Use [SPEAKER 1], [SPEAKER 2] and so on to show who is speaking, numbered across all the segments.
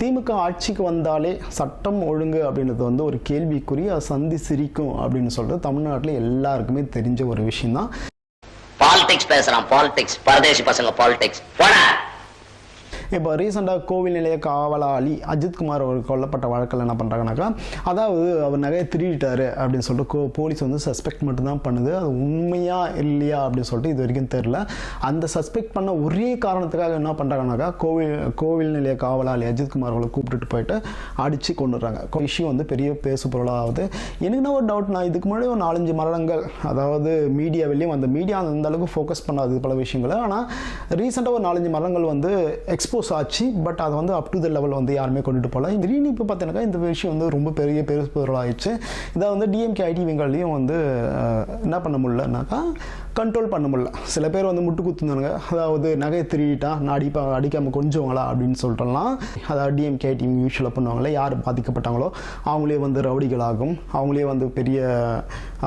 [SPEAKER 1] திமுக ஆட்சிக்கு வந்தாலே சட்டம் ஒழுங்கு அப்படின்றது வந்து ஒரு கேள்விக்குறி அது சந்தி சிரிக்கும் அப்படின்னு சொல்றது தமிழ்நாட்டில் எல்லாருக்குமே தெரிஞ்ச ஒரு விஷயம்தான்.
[SPEAKER 2] பாலிடிக்ஸ் பேசுறான் பாலிடிக்ஸ் பரதேசி பசங்க பாலிடிக்ஸ் போடா!
[SPEAKER 1] இப்போ ரீசெண்டாக கோவில் நிலைய காவலாளி அஜித்குமார் அவர் கொல்லப்பட்ட வழக்கில் என்ன பண்ணுறாங்கனாக்கா அதாவது அவர் நகையை திருடிட்டாரு அப்படின்னு சொல்லிட்டு கோ போலீஸ் வந்து சஸ்பெக்ட் மட்டும்தான் பண்ணுது. அது உண்மையா இல்லையா அப்படின்னு சொல்லிட்டு இது வரைக்கும் தெரில அந்த சஸ்பெக்ட் பண்ண ஒரே காரணத்துக்காக என்ன பண்ணுறாங்கனாக்கா கோவில் கோவில் நிலைய காவலாளி அஜித்குமார் அவர்களை கூப்பிட்டுட்டு போயிட்டு அடித்து கொண்டுடுறாங்க இஷ்யூ வந்து பெரிய பேசு பொருளாகுது எனக்கு ஒரு டவுட் நான் இதுக்கு முன்னாடி ஒரு நாலஞ்சு மரணங்கள் அதாவது மீடியாவிலையும் அந்த மீடியா அந்த அளவுக்கு ஃபோக்கஸ் பண்ணாது பல விஷயங்களை. ஆனால் ரீசெண்டாக ஒரு நாலஞ்சு மரணங்கள் வந்து எக்ஸ்போஸ் ஆச்சு பட் அதை வந்து அப் டு த லெவல் வந்து யாருமே கொண்டுட்டு போகல திடீர்னு இப்போ பார்த்தீங்கன்னா இந்த விஷயம் வந்து ரொம்ப பெரிய பெருசு பொருளாகிடுச்சு இதை வந்து டிஎம்கே ஐடி விங்களையும் வந்து என்ன பண்ண முடியலனாக்கா கண்ட்ரோல் பண்ண முடியல. சில பேர் வந்து முட்டு குத்துனாங்க அதாவது நகையை திருடிட்டா நான் அடிப்பா அடிக்காமல் கொஞ்சவங்களா அப்படின்னு சொல்லிட்டுலாம் அதாவது டிஎம்கே டீம் யூஸ்வலாக பண்ணுவாங்களே யார் பாதிக்கப்பட்டாங்களோ அவங்களே வந்து ரவுடிகளாகும். அவங்களே வந்து பெரிய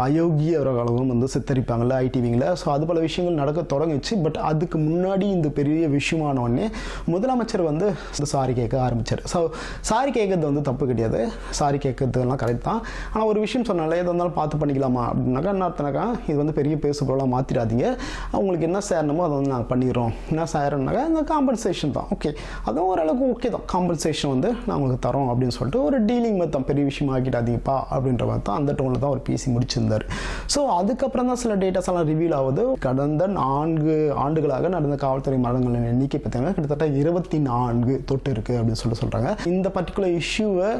[SPEAKER 1] அயோக்கியவர்களாகவும் வந்து சித்தரிப்பாங்கள்ல ஐடிவிங்கில் ஸோ அது பல விஷயங்கள் நடக்க தொடங்குச்சு. பட் அதுக்கு முன்னாடி இந்த பெரிய விஷயமானோடனே முதலமைச்சர் வந்து சாரி கேட்க ஆரம்பித்தார் ஸோ சாரி கேட்கறது வந்து தப்பு கிடையாது. சாரி கேட்கறதுலாம் கரெக்ட் தான். ஆனால் ஒரு விஷயம் சொன்னால எது இருந்தாலும் பார்த்து பண்ணிக்கலாமா? அப்படின்னாக்கா என்ன அர்த்தனாக்கா இது வந்து பெரிய பேசு பொருளாக மாற்றிடாதீங்க அவங்களுக்கு என்ன சேரணுமோ அதை வந்து நாங்கள் பண்ணிடுறோம். என்ன சேரணுனாக்கா இந்த காம்பன்சேஷன் தான். ஓகே அதுவும் ஓரளவுக்கு ஓகே தான். காம்பன்சேஷன் வந்து நான் உங்களுக்கு தரோம் அப்படின்னு சொல்லிட்டு ஒரு டீலிங் மொத்தம் பெரிய விஷயம் ஆக்கிடாதீங்கப்பா அப்படின்ற மாதிரி தான் அந்த டோனில் தான் அவர் பேசி முடிச்சிருந்தார். ஸோ அதுக்கப்புறம் தான் சில டேட்டாஸ் எல்லாம் ரிவீல் ஆகுது. கடந்த நான்கு ஆண்டுகளாக நடந்த காவல்துறை மரணங்களின் எண்ணிக்கை பார்த்தீங்கன்னா கிட்டத்தட்ட இருபத்தி நான்கு தொட்டு இருக்குது அப்படின்னு சொல்லிட்டு சொல்கிறாங்க இந்த பர்டிகுலர் இஷ்யூவை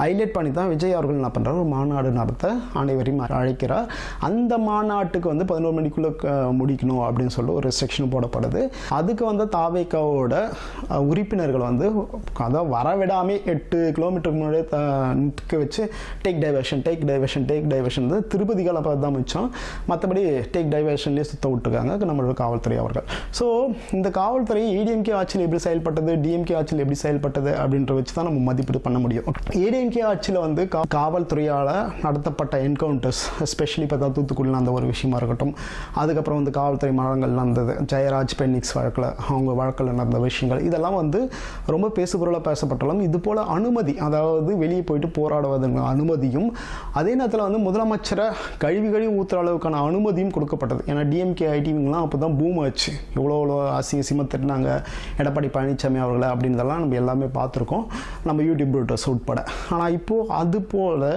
[SPEAKER 1] ஹைலைட் பண்ணி தான் விஜய் அவர்கள் என்ன பண்ணுறாரு ஒரு மாநாடு நடத்த அனைவரையும் அழைக்கிறார். அந்த மாநாட்டுக்கு வந்து பதினோரு மணிக்குள்ளே முடிக்கணும் அப்படின்னு சொல்லி ஒரு ரெஸ்ட்ரிக்ஷன் போடப்படுது. அதுக்கு வந்து தாவேக்காவோட உறுப்பினர்கள் வந்து அதாவது வரவிடாமே எட்டு கிலோமீட்டருக்கு முன்னாடியே நிற்க வச்சு take diversion take diversion take diversion வந்து திருப்பதிகளை பார்த்து தான் மிச்சம். மற்றபடி டேக் டைவர்ஷன்லேயே சுத்த விட்டுருக்காங்க நம்மளோட காவல்துறை அவர்கள். ஸோ இந்த காவல்துறை ஏடிஎம்கே ஆட்சியில் எப்படி செயல்பட்டது டிஎம்கே ஆட்சியில் எப்படி செயல்பட்டது அப்படின்ற வச்சு தான் நம்ம மதிப்பீடு பண்ண முடியும். ஏடிஎம் ஏடிஎம்கே ஆட்சியில் வந்து கா- காவல்துறையால் நடத்தப்பட்ட என்கவுண்டர்ஸ் எஸ்பெஷலி இப்போ தான் தூத்துக்குடியில் அந்த ஒரு விஷயமா இருக்கட்டும். அதுக்கப்புறம் வந்து காவல்துறை மரணங்கள் நடந்தது. ஜெயராஜ் பென்னிக்ஸ் வழக்கில் அவங்க வழக்கில் நடந்த விஷயங்கள். இதெல்லாம் வந்து ரொம்ப பேசுபொருளாக பேசப்பட்டாலும் இது போல் அனுமதி அதாவது வெளியே போயிட்டு போராடுவதற்கு அனுமதியும் அதே நேரத்தில் வந்து முதலமைச்சரை கழிவு கழிவு ஊற்றுற அளவுக்கான அனுமதியும் கொடுக்கப்பட்டது. ஏன்னா டிஎம்கே ஐடிவிங்கெலாம் அப்போ தான் பூம் ஆச்சு. எவ்வளோ எவ்வளோ அசிங்க அசிங்கமாக திட்டினாங்க. எடப்பாடி பழனிசாமி அவர்களை அப்படின்றதெல்லாம் நம்ம எல்லாமே பார்த்துருக்கோம். நம்ம யூடியூப் ரூட்டர்ஸ் உட்பட. ஆனால் இப்போது அது போல்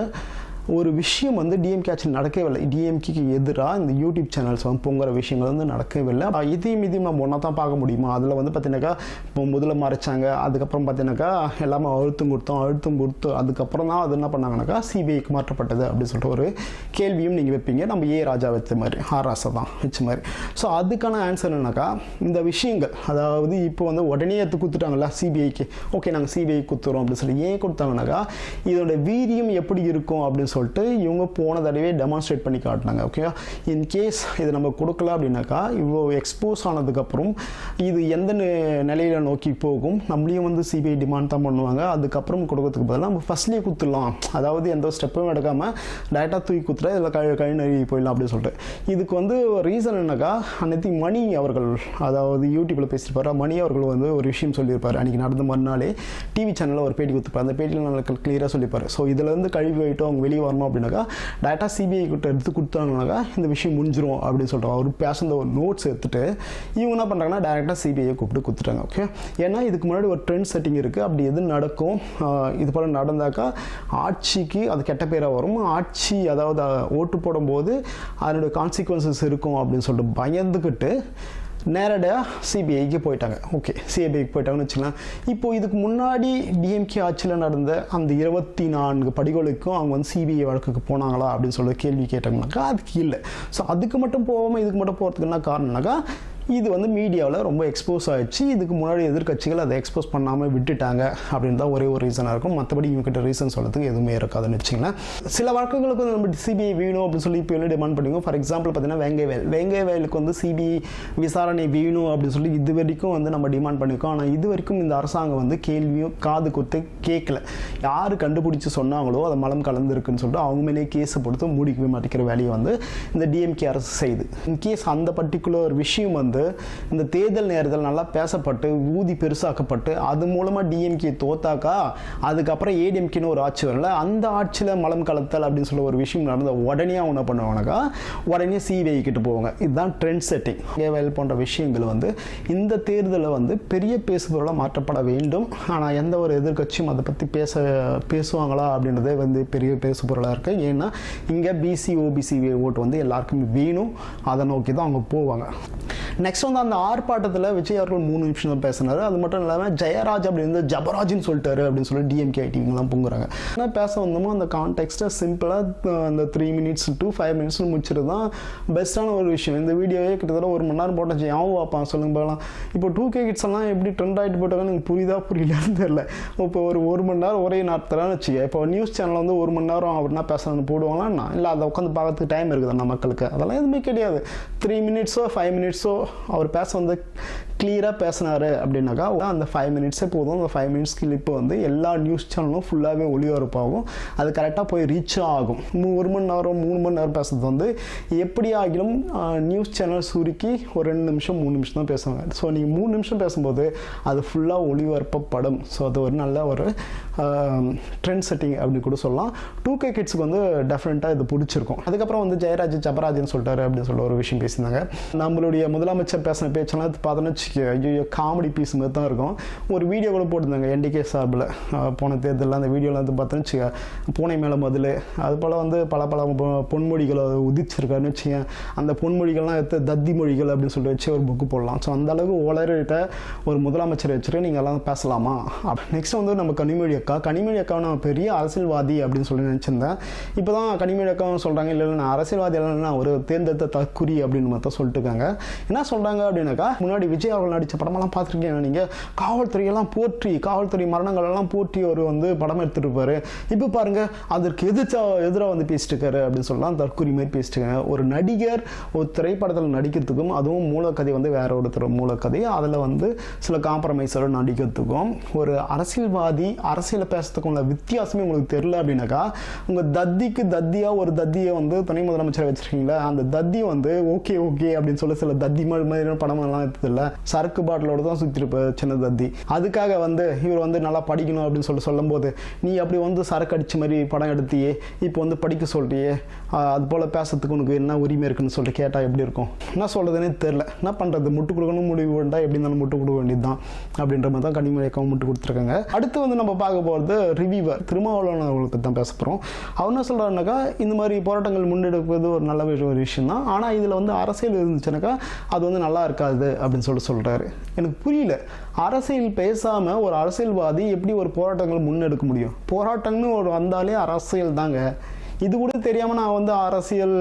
[SPEAKER 1] ஒரு விஷயம் வந்து டிஎம்கே ஆட்சியில் நடக்கவே இல்லை. டிஎம்கேக்கு எதிராக இந்த யூடியூப் சேனல்ஸ் வந்து பொங்குற விஷயங்கள் வந்து நடக்கவே இல்லை. இதையும் இதையும் நம்ம ஒன்றா தான் பார்க்க முடியுமா? அதில் வந்து பார்த்தீங்கன்னாக்கா இப்போ முதல்ல மறைச்சாங்க அதுக்கப்புறம் பார்த்தீங்கன்னாக்கா எல்லாமே அழுத்தம் கொடுத்தோம் அழுத்தம் கொடுத்து அதுக்கப்புறம் தான் அது என்ன பண்ணாங்கனாக்கா சிபிஐக்கு மாற்றப்பட்டது அப்படின்னு சொல்லிட்டு ஒரு கேள்வியும் நீங்கள் வைப்பீங்க. நம்ம ஏ ராஜா வச்ச மாதிரி ஆர் ராசா தான் வச்ச மாதிரி. ஸோ அதுக்கான ஆன்சர் என்னன்னாக்கா இந்த விஷயங்கள் அதாவது இப்போ வந்து உடனே எடுத்து கொடுத்துட்டாங்களா சிபிஐக்கு ஓகே நாங்கள் சிபிஐ கொடுத்துறோம் அப்படின்னு சொல்லி ஏன் கொடுத்தாங்கனாக்கா இதோட வீரியம் எப்படி இருக்கும் அப்படின்னு சொல்லிட்டு இவங்க போன தடவை டெமான்ஸ்ட்ரேட் பண்ணி காட்டினாங்க ஓகே இன் கேஸ் இது நம்ம கொடுக்கல அப்படின்னாக்கா இவ்வளோ எக்ஸ்போஸ் ஆனதுக்கப்புறம் இது எந்த நிலையில் நோக்கி போகும்? நம்மளையும் வந்து சிபிஐ டிமாண்ட் தான் பண்ணுவாங்க. அதுக்கப்புறம் கொடுக்கறதுக்கு பதிலாக நம்ம ஃபஸ்ட்லேயே குத்துடலாம் அதாவது எந்த ஸ்டெப்பும் எடுக்காமல் டேரெக்டாக தூக்கி குத்துற இதில் கழு கழு போயிடலாம் அப்படின்னு சொல்லிட்டு. இதுக்கு வந்து ரீசன் என்னக்கா? அன்னைக்கு மணி அவர்கள் அதாவது யூடியூப்பில் பேசியிருப்பார். மணி அவர்கள் வந்து ஒரு விஷயம் சொல்லியிருப்பார். அன்றைக்கி நடந்த மறுநாளே டிவி சேனலில் ஒரு பேட்டி கொடுத்துருப்பார். அந்த பேட்டியில் நல்லா கிளியராக சொல்லியிருப்பார். ஸோ இதுலேருந்து கழுவி போயிட்டு அவங்க வெளியே வரணும் அப்படின்னாக்கா டேட்டா சிபிஐ கிட்ட எடுத்து கொடுத்தாங்கனாக்கா இந்த விஷயம் முடிஞ்சிரும் அப்படின்னு சொல்லிட்டு அவர் பேசுகிற ஒரு நோட்ஸ் எடுத்துட்டு இவங்க என்ன பண்ணுறாங்கன்னா டேரெக்டாக சிபிஐ கூப்பிட்டு கொடுத்துட்டாங்க ஓகே ஏன்னா இதுக்கு முன்னாடி ஒரு ட்ரெண்ட் செட்டிங் இருக்குது அப்படி எது நடக்கும்? இது போல் நடந்தாக்கா ஆட்சிக்கு அது கெட்ட பேராக வரும். ஆட்சி அதாவது ஓட்டு போடும்போது அதனுடைய கான்சிக்வன்சஸ் இருக்கும் அப்படின்னு சொல்லிட்டு பயந்துக்கிட்டு நேரடியாக சிபிஐக்கு போயிட்டாங்க. ஓகே சிபிஐக்கு போயிட்டாங்கன்னு வச்சுக்கலாம். இப்போது இதுக்கு முன்னாடி டிஎம்கே ஆட்சியில் நடந்த அந்த இருபத்தி நான்கு படிகளுக்கும் அவங்க வந்து சிபிஐ வழக்குக்கு போனாங்களா அப்படின்னு சொல்லி கேள்வி கேட்டாங்கனாக்கா அதுக்கு இல்லை. ஸோ அதுக்கு மட்டும் போகாமல் இதுக்கு மட்டும் போகிறதுக்கு என்ன காரணம்னாக்கா இது வந்து மீடியாவில் ரொம்ப எக்ஸ்போஸ் ஆயிடுச்சு. இதுக்கு முன்னாடி எதிர்கட்சிகள் அதை எக்ஸ்போஸ் பண்ணாமல் விட்டுட்டாங்க அப்படின்னு தான் ஒரே ஒரு ரீசனாக இருக்கும். மற்றபடி இவங்ககிட்ட ரீசன் சொல்கிறதுக்கு எதுவுமே இருக்காதுன்னு வச்சிங்கன்னா சில வழக்குகளுக்கு வந்து நம்ம சிபிஐ வேணும் அப்படின்னு சொல்லி இப்போ என்ன டிமாண்ட் பண்ணுவோம் ஃபார் எக்ஸாம்பிள் பார்த்தீங்கன்னா வெங்கை வயல் வயலுக்கு வந்து சிபிஐ விசாரணை வேணும் அப்படின்னு சொல்லி இது வரைக்கும் வந்து நம்ம டிமாண்ட் பண்ணியிருக்கோம். ஆனால் இது வரைக்கும் இந்த அரசாங்கம் வந்து கேள்வியும் காது கொடுத்து கேட்கல. யார் கண்டுபிடிச்சி சொன்னாங்களோ அதை மலம் கலந்துருக்குன்னு சொல்லிட்டு அவங்க மேலே கேஸை கொடுத்து மூடிக்கவே மாட்டேங்கிற வேலையை வந்து இந்த டிஎம்கே அரசு செய்யுது இன்கேஸ் அந்த பர்டிகுலர் விஷயம் வந்து வந்து இந்த தேர்தல் நேரத்தில் நல்லா பேசப்பட்டு ஊதி பெருசாக்கப்பட்டு அது மூலமாக டிஎம்கே தோத்தாக்கா அதுக்கப்புறம் ஏடிஎம்கேன்னு ஒரு ஆட்சி வரல அந்த ஆட்சியில் மலம் கலத்தல் அப்படின்னு சொல்ல ஒரு விஷயம் நடந்த உடனே அவங்க என்ன பண்ணுவாங்கனாக்கா உடனே சிபிஐ கிட்ட போவாங்க. இதுதான் ட்ரெண்ட் செட்டிங் ஏவல் போன்ற விஷயங்கள் வந்து இந்த தேர்தலில் வந்து பெரிய பேசுபொருளாக மாற்றப்பட வேண்டும். ஆனால் எந்த ஒரு எதிர்க்கட்சியும் அதை பற்றி பேச பேசுவாங்களா அப்படின்றதே வந்து பெரிய பேசுபொருளாக இருக்குது ஏன்னா இங்கே பிசி ஓபிசி ஓட்டு வந்து எல்லாருக்குமே வேணும். அதை நோக்கி தான் அவங்க போவாங்க. நெக்ஸ்ட் வந்து அந்த ஆர்ப்பாட்டத்தில் விஜய் அவர்கள் மூணு நிமிஷம் தான் பேசினார். அது மட்டும் இல்லாமல் ஜெயராஜ் அப்படின்னு ஜபராஜ்னு சொல்லிட்டாரு அப்படின்னு சொல்லி டிஎம்கே ஐடிவிங்கெலாம் பொங்குறாங்க. ஆனால் பேச வந்தோமோ அந்த கான்டெக்ட்டை சிம்பிளாக அந்த three minutes to five minutes முடிச்சுட்டு தான் பெஸ்ட்டான ஒரு விஷயம். இந்த வீடியோவே கிட்டத்தட்ட ஒரு மணி நேரம் போட்டாச்சு யாவும் பார்ப்பான் சொல்லுங்க போகலாம் இப்போ டூ கே கிட்ஸ் எல்லாம் எப்படி ட்ரெண்ட் ஆகிட்டு போட்டாங்கன்னு எனக்கு புரியுதா புரியலன்னு தெரியல. இப்போ ஒரு ஒரு மணி நேரம் ஒரே நடத்துறான்னு வச்சுக்க இப்போ நியூஸ் சேனல் வந்து ஒரு மணி நேரம் அப்படின்னா பேசலாம்னு போடுவாங்களா இல்லை அதை உட்காந்து பார்க்கறதுக்கு டைம் இருக்குது மக்களுக்கு? அதெல்லாம் எதுவுமே கிடையாது. த்ரீ மினிட்ஸோ ஃபைவ் மினிட்ஸோ அவர் பேச வந்து கிளியராக பேசினாரு அப்படின்னாக்கா அந்த ஃபைவ் மினிட்ஸே போதும். அந்த ஃபைவ் மினிட்ஸ் கிளிப்பு வந்து எல்லா நியூஸ் சேனலும் ஃபுல்லாகவே ஒளிபரப்பாகும் அது கரெக்டாக போய் ரீச் ஆகும். ஒரு மணி நேரம் மூணு மணி நேரம் பேசுறது வந்து எப்படி ஆகிலும் நியூஸ் சேனல் சுருக்கி ஒரு ரெண்டு நிமிஷம் மூணு நிமிஷம் தான் பேசுவாங்க. ஸோ நீங்கள் மூணு நிமிஷம் பேசும்போது அது ஃபுல்லாக ஒளிபரப்பப்படும். ஸோ அது ஒரு நல்ல ஒரு ட்ரெண்ட் செட்டிங் அப்படின்னு கூட சொல்லலாம். டூ கே கிட்ஸுக்கு வந்து டெஃபினட்டாக இது பிடிச்சிருக்கும். அதுக்கப்புறம் வந்து ஜெயராஜ் ஜபராஜன் சொல்லிட்டாரு அப்படின்னு சொல்லிட்டு ஒரு விஷயம் பேசியிருந்தாங்க. நம்மளுடைய முதலமைச்சர் பேசின பேச்செல்லாம் பார்த்தோன்னு வச்சுக்க ஐயோ காமெடி பீஸ் மாதிரி தான் இருக்கும். ஒரு வீடியோ கூட போட்டிருந்தாங்க என்டிகே சார்பில். போன தேர்தலில் அந்த வீடியோவில் வந்து பார்த்தோன்னு பூனை மேலே முதல். அது போல் வந்து பல பல பொ- பொன்மொழிகளை உதிச்சிருக்காருன்னு வச்சுக்க அந்த பொன்மொழிகள்லாம் எடுத்து தத்தி மொழிகள் அப்படின்னு சொல்லிட்டு வச்சு ஒரு புக்கு போடலாம். ஸோ அந்த அளவுக்கு ஒரு முதலமைச்சர் வச்சுட்டு நீங்கள் எல்லாம் பேசலாமா? நெக்ஸ்ட் வந்து நம்ம கனிமொழி அக்கா கனிமொழி அக்காவை நான் பெரிய அரசியல்வாதி அப்படின்னு சொல்லி நினச்சிருந்தேன். இப்போ தான் கனிமொழி அக்காவும் சொல்கிறாங்க இல்லை இல்லை நான் அரசியல்வாதி இல்லைன்னா நான் ஒரு தேர்ந்தெடுத்த தற்குறி அப்படின்னு மட்டும் சொல்லிட்டு இருக்காங்க. என்ன சொல்கிறாங்க அப்படின்னாக்கா முன்னாடி விஜய் அவர்கள் நடித்த படமெல்லாம் பார்த்துருக்கீங்க நீங்கள் காவல்துறையெல்லாம் போற்றி காவல்துறை மரணங்கள் எல்லாம் போற்றி அவர் வந்து படம் எடுத்துட்டு இப்போ பாருங்க அதற்கு எதிர்த்தா எதிராக வந்து பேசிட்டு இருக்காரு அப்படின்னு சொல்லலாம். தற்குறி மாதிரி பேசிட்டு இருக்காங்க. ஒரு நடிகர் ஒரு திரைப்படத்தில் நடிக்கிறதுக்கும் அதுவும் மூலக்கதை வந்து வேற ஒருத்தர் மூலக்கதை. அதில் வந்து சில காம்ப்ரமைஸோட நடிக்கிறதுக்கும் ஒரு அரசியல்வாதி அரசியல் பேசுறதுக்கு உள்ள வித்தியாசமே உங்களுக்கு தெரியல அப்படின்னாக்கா உங்கள் தத்திக்கு தத்தியாக ஒரு தத்தியை வந்து துணை முதலமைச்சரை வச்சுருக்கீங்களா அந்த தத்தி வந்து ஓகே ஓகே அப்படின்னு சொல்லி சில தத்தி மாதிரி படமெல்லாம் படம் இல்லை. சரக்கு பாட்டிலோட தான் சுற்றிருப்ப சின்ன தத்தி. அதுக்காக வந்து இவர் வந்து நல்லா படிக்கணும் அப்படின்னு சொல்லி சொல்லும்போது நீ அப்படி வந்து சரக்கு அடிச்ச மாதிரி படம் எடுத்தியே இப்போ வந்து படிக்க சொல்கிறியே அது போல் பேசுறதுக்கு உனக்கு என்ன உரிமை இருக்குன்னு சொல்லிட்டு கேட்டால் எப்படி இருக்கும்? என்ன சொல்கிறதுனே தெரில என்ன பண்ணுறது முட்டு கொடுக்கணும் முடிவு வேண்டா எப்படி இருந்தாலும் முட்டு கொடுக்க வேண்டியது தான் அப்படின்ற மாதிரி தான் கனிமொழியக்கம் முட்டு கொடுத்துருக்காங்க. அடுத்து வந்து நம்ம பார்க்க போகிறது ரிவியூவர் திருமாவளவன் அவர்களுக்கு தான் பேச போகிறோம். அவர் என்ன சொல்கிறாருனாக்கா இந்த மாதிரி போராட்டங்கள் முன்னெடுப்பது ஒரு நல்ல ஒரு விஷயம் தான். ஆனால் இதில் வந்து அரசியல் இருந்துச்சுனாக்கா அது வந்து நல்லா இருக்காது அப்படின்னு சொல்லிட்டு சொல்கிறாரு. எனக்கு புரியல அரசியல் பேசாமல் ஒரு அரசியல்வாதி எப்படி ஒரு போராட்டங்கள் முன்னெடுக்க முடியும்? போராட்டம்னு ஒரு வந்தாலே அரசியல் தாங்க. இது கூட தெரியாமல் நான் வந்து அரசியல்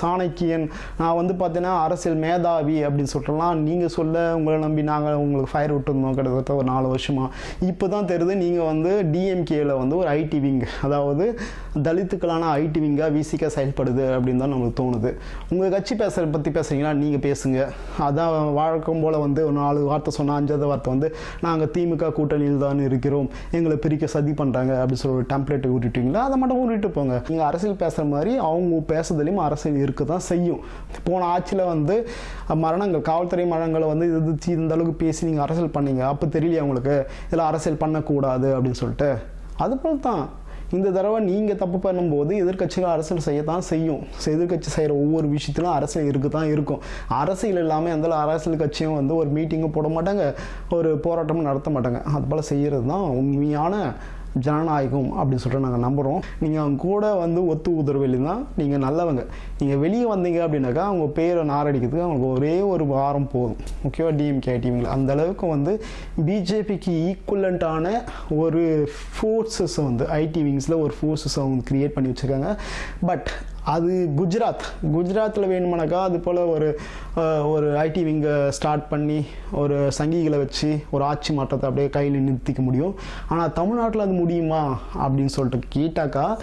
[SPEAKER 1] சாணக்கியன். நான் வந்து பார்த்தீங்கன்னா அரசியல் மேதாவி அப்படின்னு சொல்லலாம் நீங்கள் சொல்ல உங்களை நம்பி நாங்கள் உங்களுக்கு ஃபயர் விட்டுருந்தோம் கிட்டத்தட்ட ஒரு நாலு வருஷமாக இப்போ தான் தெரியுது நீங்கள் வந்து டிஎம்கேயில் வந்து ஒரு ஐடி விங் அதாவது தலித்துக்களான ஐடி விங்காக விசிக்க செயல்படுது அப்படின்னு தான் நம்மளுக்கு தோணுது. உங்கள் கட்சி பேசுகிற பற்றி பேசுகிறீங்களா நீங்கள் பேசுங்க. அதான் வழக்கம் போல் வந்து ஒரு நாலு வார்த்தை சொன்னால் அஞ்சாவது வார்த்தை வந்து நாங்கள் திமுக கூட்டணியில் தான் இருக்கிறோம். எங்களை பிரிக்க சதி பண்ணுறாங்க அப்படின்னு சொல்லி ஒரு டெம்ப்ளேட்டை ஊட்டிட்டீங்களா? அதை மட்டும் ஊட்டிட்டு போங்க. நீங்கள் அரசு அரசியல் பேசுகிற மாதிரி அவங்க பேசுறதுலேயும் அரசியல் இருக்க தான் செய்யும். போன ஆட்சியில் வந்து மரணங்கள் காவல்துறை மரணங்களை வந்து எதிர்த்து இந்த அளவுக்கு பேசி நீங்கள் அரசியல் பண்ணீங்க. அப்போ தெரியலையா உங்களுக்கு? இதில் அரசியல் பண்ணக்கூடாது அப்படின்னு சொல்லிட்டு. அதுபோல் தான் இந்த தடவை நீங்கள் தப்பு பண்ணும்போது எதிர்க்கட்சிகள் அரசியல் செய்யத்தான் செய்யும். எதிர்க்கட்சி செய்கிற ஒவ்வொரு விஷயத்திலும் அரசியல் இருக்க தான் இருக்கும். அரசியல் இல்லாமல் எந்த அரசியல் கட்சியும் வந்து ஒரு மீட்டிங்கும் போட மாட்டாங்க. ஒரு போராட்டமும் நடத்த மாட்டாங்க. அது போல் செய்கிறது தான் உண்மையான ஜனநாயகம் அப்படின்னு சொல்லிட்டு நாங்கள் நம்புகிறோம் நீங்கள் அவங்க கூட வந்து ஒத்து உதர்வெளி தான் நீங்கள் நல்லவங்க. நீங்கள் வெளியே வந்தீங்க அப்படின்னாக்கா அவங்க பேரை நாரடிக்கிறதுக்கு அவங்களுக்கு ஒரே ஒரு வாரம் போதும். முக்கியமாக டிஎம்கே டிவிங்கில் அந்த அளவுக்கு வந்து பிஜேபிக்கு ஈக்குவலண்ட்டான ஒரு ஃபோர்ஸஸ் வந்து ஐடி விங்ஸில் ஒரு ஃபோர்ஸஸ் அவங்க கிரியேட் பண்ணி வச்சுருக்காங்க. பட் அது குஜராத். குஜராத்தில் வேணுமானாக்கா அது போல் ஒரு ஒரு ஐடி விங்கை ஸ்டார்ட் பண்ணி ஒரு சங்கிகளை வச்சு ஒரு ஆட்சி மாற்றத்தை அப்படியே கையில் நிறுத்திக்க முடியும். ஆனால் தமிழ்நாட்டில் அது முடியுமா அப்படின்னு சொல்லிட்டு கேட்டாக்கா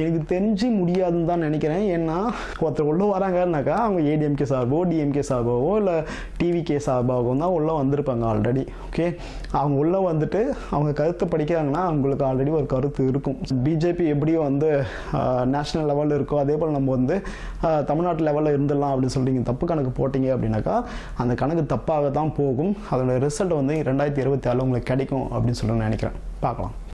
[SPEAKER 1] எனக்கு தெரிஞ்சு முடியாதுன்னு தான் நினைக்கிறேன். ஏன்னா ஒருத்தர் உள்ளே வராங்கன்னாக்கா அவங்க ஏடிஎம்கே சார்போ டிஎம்கே சார்பாகவோ இல்லை டிவிகே சார்பாகவோ தான் உள்ளே வந்திருப்பாங்க ஆல்ரெடி ஓகே அவங்க உள்ளே வந்துட்டு அவங்க கருத்தை படிக்கிறாங்கன்னா அவங்களுக்கு ஆல்ரெடி ஒரு கருத்து இருக்கும். பிஜேபி எப்படியோ வந்து நேஷ்னல் லெவலில் இருக்கோ அதே போல் நம்ம வந்து தமிழ்நாட்டு லெவலில் இருந்துடலாம் அப்படின்னு சொல்லி தப்பு கணக்கு போட்டிங்க அப்படின்னாக்கா அந்த கணக்கு தப்பாக தான் போகும். அதோட ரிசல்ட் வந்து ரெண்டாயிரத்தி இருபத்தி ஆறில் உங்களுக்கு கிடைக்கும் அப்படின்னு சொல்லி நினைக்கிறேன். பார்க்கலாம்.